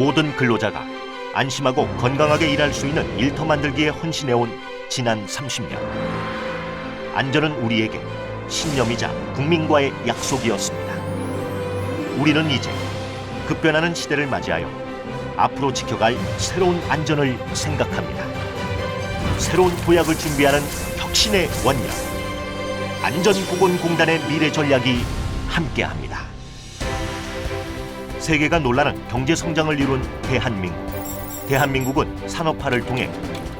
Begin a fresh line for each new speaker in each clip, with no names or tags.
모든 근로자가 안심하고 건강하게 일할 수 있는 일터 만들기에 헌신해온 지난 30년. 안전은 우리에게 신념이자 국민과의 약속이었습니다. 우리는 이제 급변하는 시대를 맞이하여 앞으로 지켜갈 새로운 안전을 생각합니다. 새로운 도약을 준비하는 혁신의 원년. 안전보건공단의 미래 전략이 함께합니다. 세계가 놀라는 경제 성장을 이룬 대한민국. 대한민국은 산업화를 통해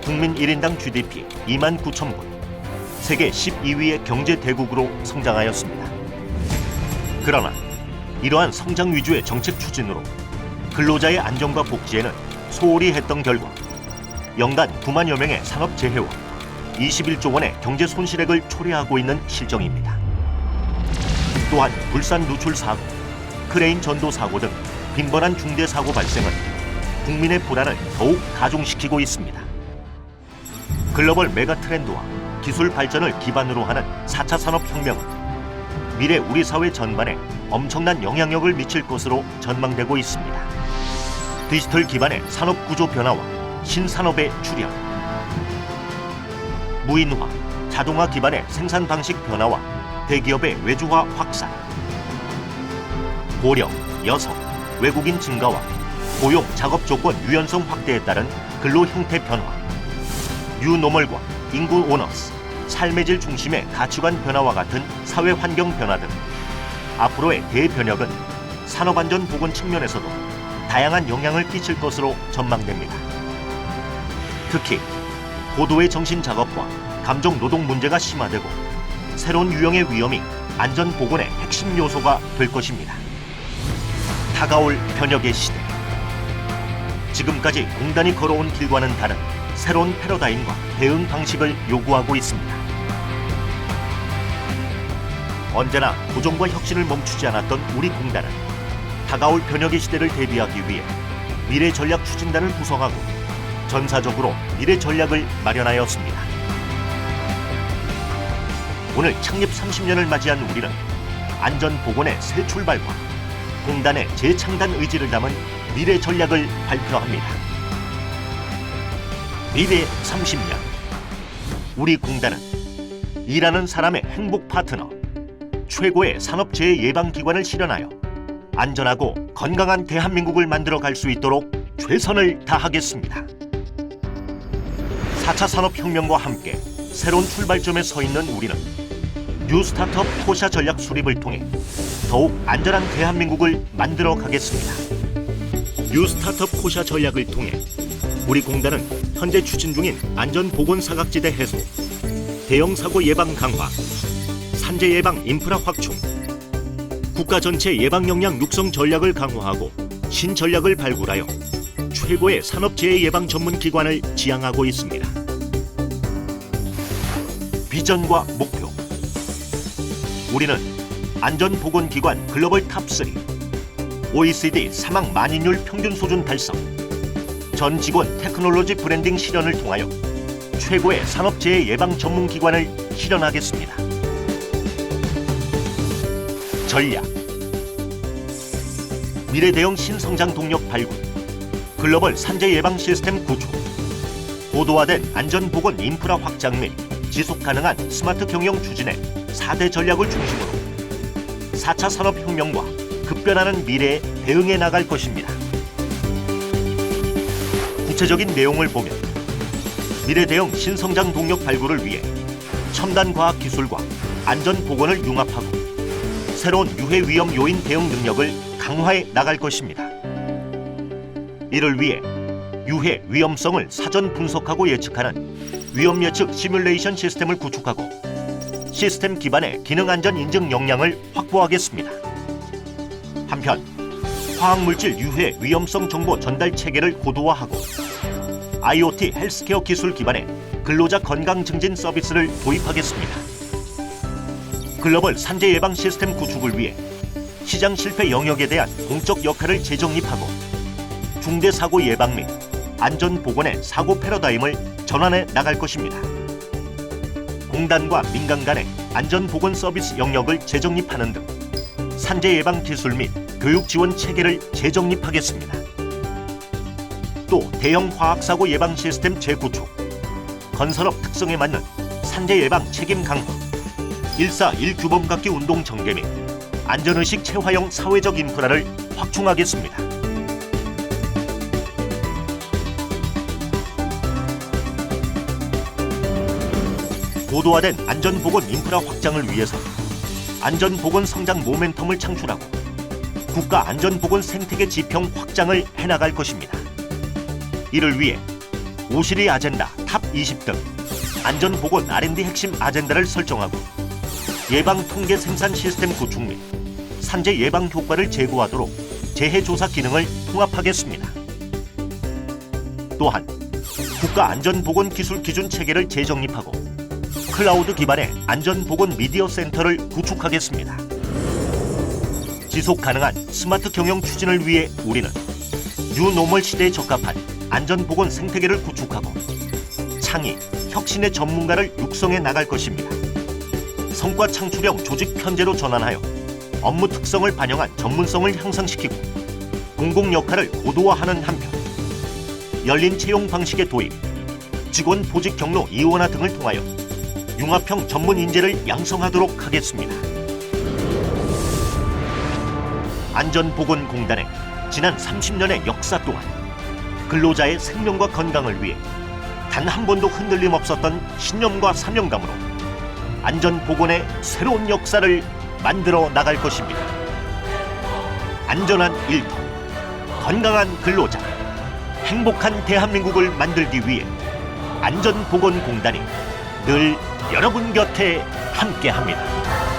국민 1인당 GDP 2만 9천 불, 세계 12위의 경제 대국으로 성장하였습니다. 그러나 이러한 성장 위주의 정책 추진으로 근로자의 안전과 복지에는 소홀히 했던 결과 연간 9만여 명의 산업 재해와 21조 원의 경제 손실액을 초래하고 있는 실정입니다. 또한 불산 누출 사고, 크레인 전도 사고 등 빈번한 중대 사고 발생은 국민의 불안을 더욱 가중시키고 있습니다. 글로벌 메가 트렌드와 기술 발전을 기반으로 하는 4차 산업 혁명은 미래 우리 사회 전반에 엄청난 영향력을 미칠 것으로 전망되고 있습니다. 디지털 기반의 산업 구조 변화와 신산업의 출현, 무인화, 자동화 기반의 생산 방식 변화와 대기업의 외주화 확산, 고령, 여성, 외국인 증가와 고용 작업 조건 유연성 확대에 따른 근로 형태 변화, 뉴노멀과 인구 오너스, 삶의 질 중심의 가치관 변화와 같은 사회 환경 변화 등 앞으로의 대변혁은 산업안전 보건 측면에서도 다양한 영향을 끼칠 것으로 전망됩니다. 특히 고도의 정신 작업과 감정 노동 문제가 심화되고 새로운 유형의 위험이 안전 보건의 핵심 요소가 될 것입니다. 다가올 변혁의 시대. 지금까지 공단이 걸어온 길과는 다른 새로운 패러다임과 대응 방식을 요구하고 있습니다. 언제나 도전과 혁신을 멈추지 않았던 우리 공단은 다가올 변혁의 시대를 대비하기 위해 미래 전략 추진단을 구성하고 전사적으로 미래 전략을 마련하였습니다. 오늘 창립 30년을 맞이한 우리는 안전 보건의 새 출발과 공단의 재창단 의지를 담은 미래 전략을 발표합니다. 미래 30년 우리 공단은 일하는 사람의 행복 파트너 최고의 산업재해 예방 기관을 실현하여 안전하고 건강한 대한민국을 만들어 갈 수 있도록 최선을 다하겠습니다. 4차 산업혁명과 함께 새로운 출발점에 서 있는 우리는 뉴 스타트업 포샤 전략 수립을 통해 더욱 안전한 대한민국을 만들어 가겠습니다. 뉴 스타트업 포샤 전략을 통해 우리 공단은 현재 추진 중인 안전 보건 사각지대 해소, 대형 사고 예방 강화, 산재 예방 인프라 확충, 국가 전체 예방 역량 육성 전략을 강화하고 신전략을 발굴하여 최고의 산업재해 예방 전문 기관을 지향하고 있습니다. 비전과 목표. 우리는 안전보건기관 글로벌 탑3, OECD 사망 만인율 평균 수준 달성, 전 직원 테크놀로지 브랜딩 실현을 통하여 최고의 산업재해 예방 전문 기관을 실현하겠습니다. 전략 미래 대형 신성장 동력 발굴 글로벌 산재 예방 시스템 구조 고도화된 안전보건 인프라 확장 및 지속 가능한 스마트 경영 추진의 4대 전략을 중심으로 4차 산업혁명과 급변하는 미래에 대응해 나갈 것입니다. 구체적인 내용을 보면 미래 대형 신성장 동력 발굴을 위해 첨단 과학 기술과 안전 보건을 융합하고 새로운 유해 위험 요인 대응 능력을 강화해 나갈 것입니다. 이를 위해 유해 위험성을 사전 분석하고 예측하는 위험 예측 시뮬레이션 시스템을 구축하고 시스템 기반의 기능 안전 인증 역량을 확보하겠습니다. 한편 화학물질 유해 위험성 정보 전달 체계를 고도화하고 IoT 헬스케어 기술 기반의 근로자 건강 증진 서비스를 도입하겠습니다. 글로벌 산재 예방 시스템 구축을 위해 시장 실패 영역에 대한 공적 역할을 재정립하고 중대 사고 예방 및 안전 보건의 사고 패러다임을 전환해 나갈 것입니다. 공단과 민간 간의 안전 보건 서비스 영역을 재정립하는 등 산재 예방 기술 및 교육 지원 체계를 재정립하겠습니다. 또 대형 화학사고 예방 시스템 재구축, 건설업 특성에 맞는 산재 예방 책임 강화, 1사1 규범각기 운동 전개 및 안전의식 체화형 사회적 인프라를 확충하겠습니다. 고도화된 안전보건 인프라 확장을 위해서 안전보건 성장 모멘텀을 창출하고 국가 안전보건 생태계 지평 확장을 해나갈 것입니다. 이를 위해 오시리 아젠다 탑 20 등 안전보건 R&D 핵심 아젠다를 설정하고 예방 통계 생산 시스템 구축 및 산재 예방 효과를 제고하도록 재해 조사 기능을 통합하겠습니다. 또한 국가 안전보건 기술 기준 체계를 재정립하고 클라우드 기반의 안전보건 미디어 센터를 구축하겠습니다. 지속 가능한 스마트 경영 추진을 위해 우리는 뉴노멀 시대에 적합한 안전보건 생태계를 구축하고 창의, 혁신의 전문가를 육성해 나갈 것입니다. 성과 창출형 조직 편제로 전환하여 업무 특성을 반영한 전문성을 향상시키고 공공 역할을 고도화하는 한편 열린 채용 방식의 도입, 직원 보직 경로 이원화 등을 통하여 융합형 전문 인재를 양성하도록 하겠습니다. 안전보건공단의 지난 30년의 역사 동안 근로자의 생명과 건강을 위해 단 한 번도 흔들림 없었던 신념과 사명감으로 안전보건의 새로운 역사를 만들어 나갈 것입니다. 안전한 일터, 건강한 근로자, 행복한 대한민국을 만들기 위해 안전보건공단이 늘 여러분 곁에 함께합니다.